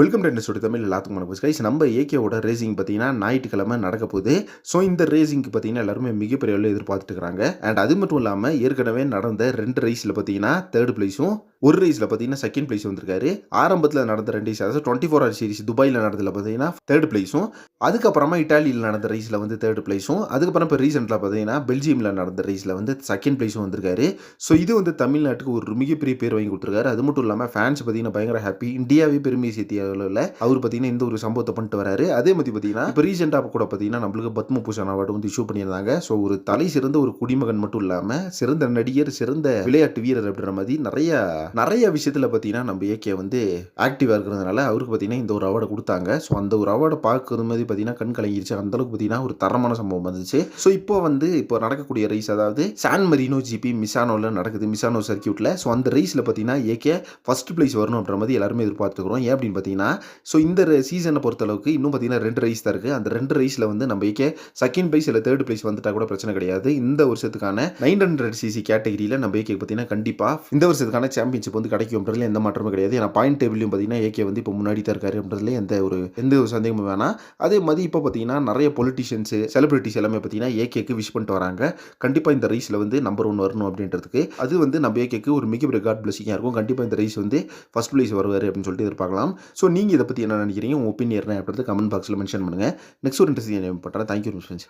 Welcome to industry Tamil எல்லாத்துக்கும் வணக்கம். Guys நம்ம ஏகேவோட ரேசிங் பார்த்தீங்கன்னா ஞாயிற்றுக்கிழமை நடக்க போகுது. ஸோ இந்த ரேசிங்க்கு பார்த்தீங்கன்னா எல்லாருமே மிகப்பெரிய அளவில் எதிர்பார்த்துட்டு இருக்கிறாங்க. அண்ட் அது மட்டும் இல்லாமல் ஏற்கனவே நடந்த ரெண்டு ரேஸில் பார்த்தீங்கன்னா தேர்ட் பிளேஸும் ஒரு ரேஸில் பார்த்தீங்கன்னா செகண்ட் பிளேஸ் வந்திருக்காரு. ஆரம்பத்தில் நடந்த ரெண்டு ரேஸ் அதாவது டுவெண்ட்டி ஃபோர் ஹவர் சீரிஸ் துபாயில் நடந்ததில் பார்த்தீங்கன்னா தேர்ட் பிளேஸும் அதுக்கப்புறமா இட்டாலியில் நடந்த ரேஸில் வந்து தேர்ட் பிளேஸும் அதுக்கப்புறம் இப்போ ரீசெண்டில் பார்த்தீங்கன்னா பெல்ஜியமில் நடந்த ரேஸில் வந்து செகண்ட் பிளேஸும் வந்திருக்காரு. ஸோ இது வந்து தமிழ்நாட்டுக்கு ஒரு மிகப்பெரிய பேர் வாங்கி கொடுத்துருக்காரு. அது மட்டும் இல்லாமல் ஃபேன்ஸ் பார்த்தீங்கன்னா பயங்கர ஹாப்பி இந்தியாவே பெருமை சேர்த்திய அளவில் அவர் பார்த்தீங்கன்னா இந்த ஒரு சம்பவத்தை பண்ணிட்டு வராரு. அதே மாதிரி பார்த்தீங்கன்னா இப்போ ரீசெண்டாக கூட பார்த்தீங்கன்னா நம்மளுக்கு பத்ம பூஷன் அவார்டு வந்து இஷ்யூ பண்ணியிருந்தாங்க. ஸோ ஒரு தலை சிறந்த ஒரு குடிமகன் மட்டும் இல்லாமல் சிறந்த நடிகர் சிறந்த விளையாட்டு வீரர் அப்படின்ற மாதிரி நிறைய நிறைய விஷயத்தில் பார்த்தீங்கன்னா நம்ம ஏகே வந்து ஆக்டிவாக இருக்கிறதுனால அவருக்கு பார்த்தீங்கன்னா இந்த ஒரு அவார்டை கொடுத்தாங்க. ஸோ அந்த ஒரு அவார்டை பார்க்கறது மாதிரி பார்த்தீங்கன்னா கண் கலங்கிருச்சு. அந்தளவுக்கு பார்த்தீங்கன்னா ஒரு தரமான சம்பவம் வந்துச்சு. ஸோ இப்போ வந்து இப்போ நடக்கக்கூடிய ரேஸ் அதாவது சான் மரினோ ஜிபி மிசானோவில் நடக்குது மிசானோ சர்க்கியூட்டில் ஸோ அந்த ரேஸில் பார்த்தீங்கன்னா ஏகே ஃபர்ஸ்ட் பிளேஸ் வரணும் அப்படின்ற மாதிரி எல்லாருமே எதிர்பார்த்துக்கிறோம் ஏன் அப்படின்னு பார்த்தீங்கன்னா ஸோ இந்த சீசனை பொறுத்தளவுக்கு இன்னும் பார்த்தீங்கன்னா ரெண்டு ரைஸ் தான் இருக்குது அந்த ரெண்டு ரைஸில் வந்து நம்ம ஏகே செகண்ட் பிளேஸ் இல்லை தேர்ட் பிளேஸ் வந்துட்டா கூட பிரச்சனை கிடையாது. இந்த வருஷத்துக்கான நைன் ஹண்ட்ரட் சிசி கேட்டகரியில் நம்ம ஏகே பார்த்தீங்கன்னா கண்டிப்பாக இந்த வருஷத்துக்கான சாம்பியன் சாம்பியன்ஷிப் வந்து கிடைக்கும்ன்றதுல எந்த மாற்றமும் கிடையாது. ஏன்னா பாயிண்ட் டேபிளையும் பார்த்தீங்கன்னா ஏகே வந்து இப்போ முன்னாடி தான் இருக்காருன்றதுல எந்த ஒரு எந்த ஒரு சந்தேகமும் வேணாம். அதே மாதிரி இப்போ பார்த்தீங்கன்னா நிறைய பொலிட்டிஷியன்ஸு செலிபிரிட்டிஸ் எல்லாமே பார்த்தீங்கன்னா ஏகேக்கு விஷ் பண்ணிட்டு வராங்க. கண்டிப்பாக இந்த ரைஸில் வந்து நம்பர் ஒன் வரணும் அப்படின்றதுக்கு. அது வந்து நம்ம ஏகேக்கு ஒரு மிகப்பெரிய காட் பிளஸிங்காக இருக்கும். கண்டிப்பாக இந்த ரைஸ் வந்து ஃபர்ஸ்ட் பிளேஸ் வருவார் அப்படின்னு சொல்லிட்டு எதிர்பார்க்கலாம். ஸோ நீங்கள் இதை பற்றி என்ன நினைக்கிறீங்க? உங்கள் ஒப்பீனியன் என்ன அப்படின்றது கமெண்ட் பாக்ஸில் மென்ஷன் பண்ணுங்கள் நெக்ஸ்ட் ஒரு இன்ட்ரெஸ்டிங் பண்ணுறேன் தேங்க்யூ ஃப்ரெண்ட்ஸ்